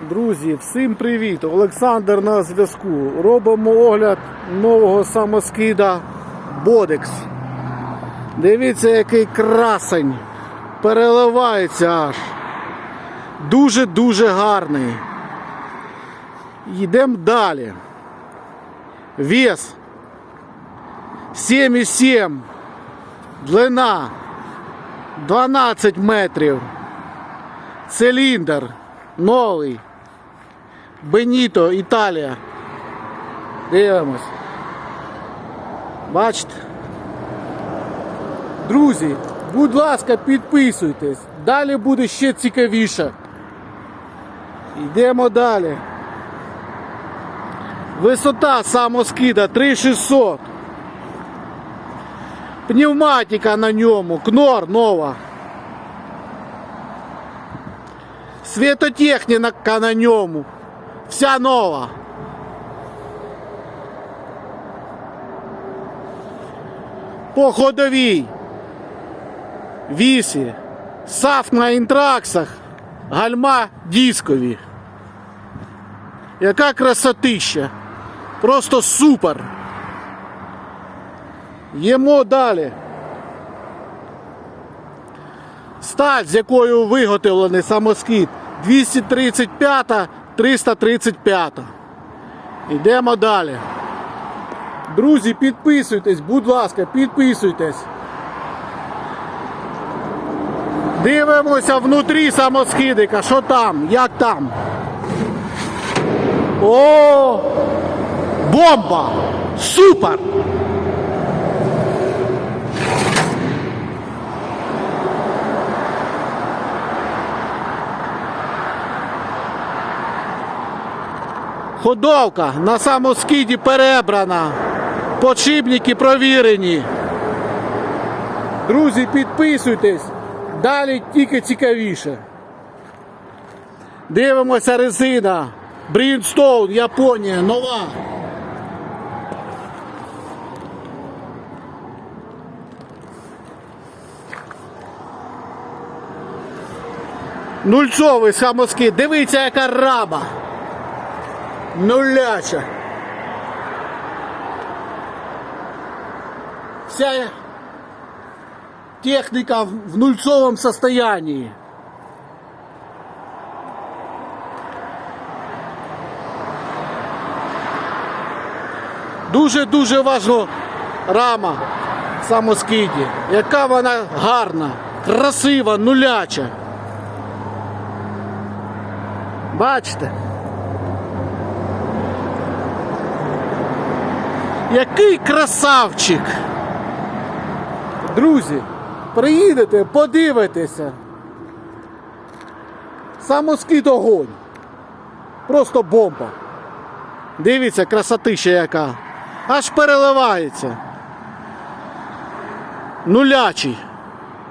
Друзі, всім привіт! Олександр на зв'язку. Робимо огляд нового самоскида Бодекс. Дивіться, який красень. Переливається аж. Дуже-дуже гарний. Йдемо далі. Вес 7,7. Длина 12 метрів. Циліндр новий. Беніто, Італія. Дивимось. Бачите? Друзі, будь ласка, підписуйтесь. Далі буде ще цікавіше. Йдемо далі. Висота самоскида 3600. Пневматика на ньому, кнор нова. Світотехніка на ньому. Вся нова. По ходовій. Вісі. Саф на інтраксах. Гальма дискові. Яка красотища. Просто супер. Їмо далі. Сталь, з якою виготовлений самоскид 235 335. Йдемо далі. Друзі, підписуйтесь, будь ласка, підписуйтесь. Дивимося внутрі самоскидика, що там, як там. О! Бомба! Супер! Ходовка на самоскиді перебрана. Подшипники провірені. Друзі, підписуйтесь. Далі тільки цікавіше. Дивимося резина. Брінстоун, Японія, нова. Нульцовий самоскид. Дивіться, яка раба. Нуляча. Вся техника в нульцовом состоянии. Дуже-дуже важна рама самоскиді. Яка вона гарна, красива, нуляча. Бачите? Який красавчик! Друзі, приїдете, подивитеся. Самоскид огонь. Просто бомба. Дивіться, красотища яка. Аж переливається. Нулячий.